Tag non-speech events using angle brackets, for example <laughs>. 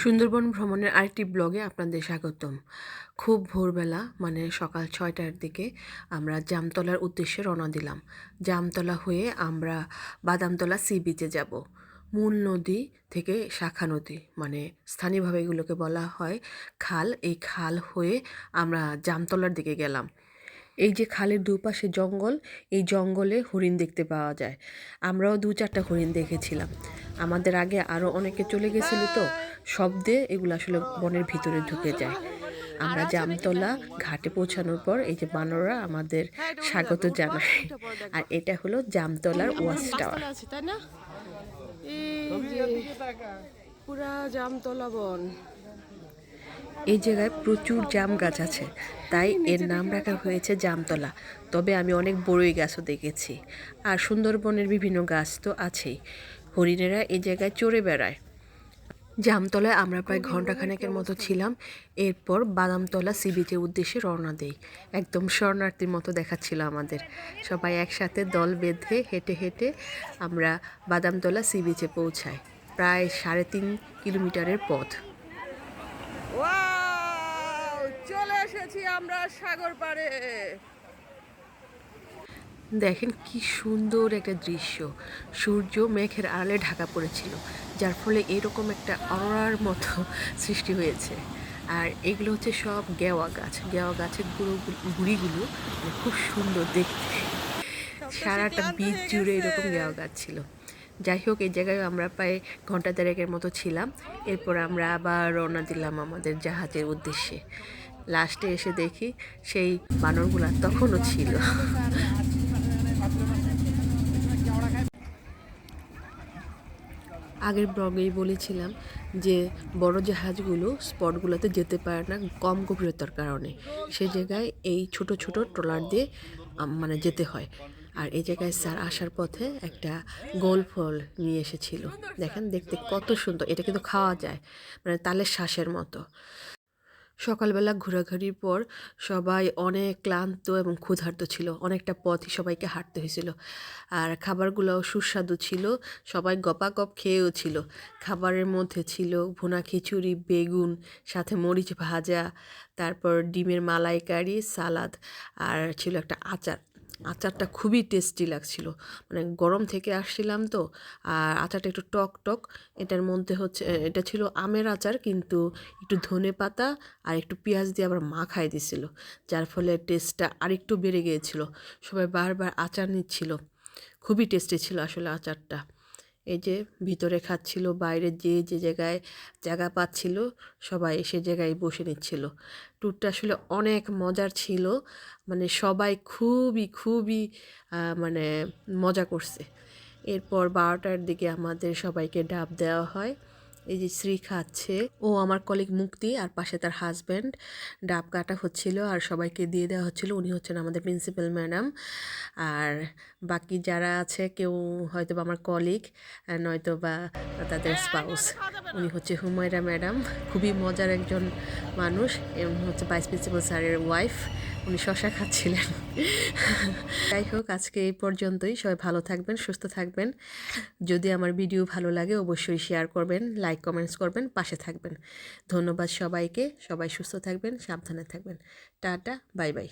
সুন্দরবন ভ্রমণের আরেকটি ব্লগে আপনাদের স্বাগতম। খুব ভোরবেলা মানে সকাল ছয়টার দিকে আমরা জামতলার উদ্দেশ্যে রওনা দিলাম। জামতলা হয়ে আমরা বাদামতলা সি বিচে যাব। মূল নদী থেকে শাখা নদী মানে স্থানীয়ভাবে এগুলোকে বলা হয় খাল। এই খাল হয়ে আমরা জামতলার দিকে গেলাম। এই যে খালের দুপাশে জঙ্গল, এই জঙ্গলে হরিণ দেখতে পাওয়া যায়। আমরাও দু চারটা হরিণ দেখেছিলাম। আমাদের আগে আরও অনেকে চলে গেছিল তো, শব্দে এগুলো আসলে বনের ভিতরে ঢুকে যায়। আমরা জামতলা ঘাটে পৌঁছানোর পর এই যে বানররা আমাদের স্বাগত জানায়। আর এটা হলো জামতলার ওয়াচ টাওয়ার। পুরা জামতলা বন। এই জায়গায় প্রচুর জাম গাছ আছে। তাই এর নাম রাখা হয়েছে জামতলা। তবে আমি অনেক বড়ই গাছও দেখেছি। আর সুন্দরবনের বিভিন্ন গাছ তো আছেই। হরিণেরা এই জায়গায় চড়ে বেড়ায়। জামতলায় আমরা প্রায় ঘন্টাখানেকের মতো ছিলাম। এরপর বাদামতলা সি বিচের উদ্দেশ্যে রওনা দেই। একদম শরণার্থীর মতো দেখাচ্ছিল আমাদের। সবাই একসাথে দল বেঁধে হেঁটে হেঁটে আমরা বাদামতলা সি বিচে পৌঁছাই। প্রায় সাড়ে তিন কিলোমিটারের পথ। এসেছি আমরা সাগর পাড়ে। দেখেন কি সুন্দর একটা দৃশ্য। সূর্য মেঘের আড়ালে ঢাকা পড়েছিল যার ফলে এরকম একটা অরোরার মতো <laughs> সৃষ্টি হয়েছে। আর এগুলো হচ্ছে সব গেওয়া গাছ। গেওয়া গাছের গুঁড়ো গুড়িগুলো মানে খুব সুন্দর দেখতে। সারাটা বীজ জুড়ে এরকম গেওয়া গাছ ছিল। যাই হোক এই জায়গায় আমরা প্রায় ঘণ্টা দেড়েকের মতো ছিলাম। এরপর আমরা আবার রওনা দিলাম আমাদের জাহাজের উদ্দেশ্যে। লাস্টে এসে দেখি সেই বানরগুলা তখনও ছিল। আগের ব্লগেই বলেছিলাম যে বড় জাহাজগুলো স্পটগুলোতে যেতে পারে না কম গভীরতার কারণে। সে জায়গায় এই ছোট ছোট ট্রলার দিয়ে মানে যেতে হয়। আর এই জায়গায় স্যার আসার পথে একটা গোল ফল নিয়ে এসেছিল। দেখেন দেখতে কত সুন্দর। এটা কিন্তু খাওয়া যায় মানে তালের শ্বাসের মতো। সকালবেলা ঘোরাঘুরির পর সবাই অনেক ক্লান্ত এবং ক্ষুধার্ত ছিল। অনেকটা পথই সবাইকে হাঁটতে হয়েছিল। আর খাবারগুলোও সুস্বাদু ছিল। সবাই গপাগপ খেয়েও ছিল। খাবারের মধ্যে ছিল ভুনা খিচুড়ি, বেগুন, সাথে মরিচ ভাজা, তারপর ডিমের মালাইকারি, সালাদ, আর ছিল একটা আচার। আচারটা খুবই টেস্টি লাগছিল। মানে গরম থেকে আসছিলাম তো, আর আচারটা একটু টক টক। এটার মধ্যে হচ্ছে এটা ছিল আমের আচার, কিন্তু একটু ধনে পাতা আর একটু পেঁয়াজ দিয়ে আবার মাখাই দিছিল, যার ফলে টেস্টটা আরেকটু বেড়ে গিয়েছিল। সবাই বারবার আচার নিচ্ছিল। খুবই টেস্টি ছিল আসলে আচারটা। এই যে ভিতরে খাচ্ছিল, বাইরে যে যে জায়গায় জায়গা পাচ্ছিল, সবাই সে জায়গায় বসে নিচ্ছিল। ট্যুরটা আসলে অনেক মজার ছিল। মানে সবাই খুবই খুবই মানে মজা করছে। এরপর বারোটার দিকে আমাদের সবাইকে ডাব দেওয়া হয়। এই যে শ্রী খাচ্ছে। ও আমার কলিগ মুক্তি আর পাশে তার হাজব্যান্ড ডাব কাটা হচ্ছিল আর সবাইকে দিয়ে দেওয়া হচ্ছিল। উনি হচ্ছেন আমাদের প্রিন্সিপাল ম্যাডাম আর বাকি যারা আছে, কেউ হয়তো বা আমার কলিগ নয়তো বা তাদের স্পাউস উনি হচ্ছে হুমায়রা ম্যাডাম খুবই মজার একজন মানুষ এবং হচ্ছে ভাইস প্রিন্সিপাল স্যারের ওয়াইফ উনি শশা খাচ্ছিলেন। যাই হোক, আজকে এই পর্যন্তই। সবাই ভালো থাকবেন, সুস্থ থাকবেন। যদি আমার ভিডিও ভালো লাগে, অবশ্যই শেয়ার করবেন লাইক কমেন্টস করবেন, পাশে থাকবেন। ধন্যবাদ সবাইকে। সবাই সুস্থ থাকবেন, সাবধানে থাকবেন। Tata bye bye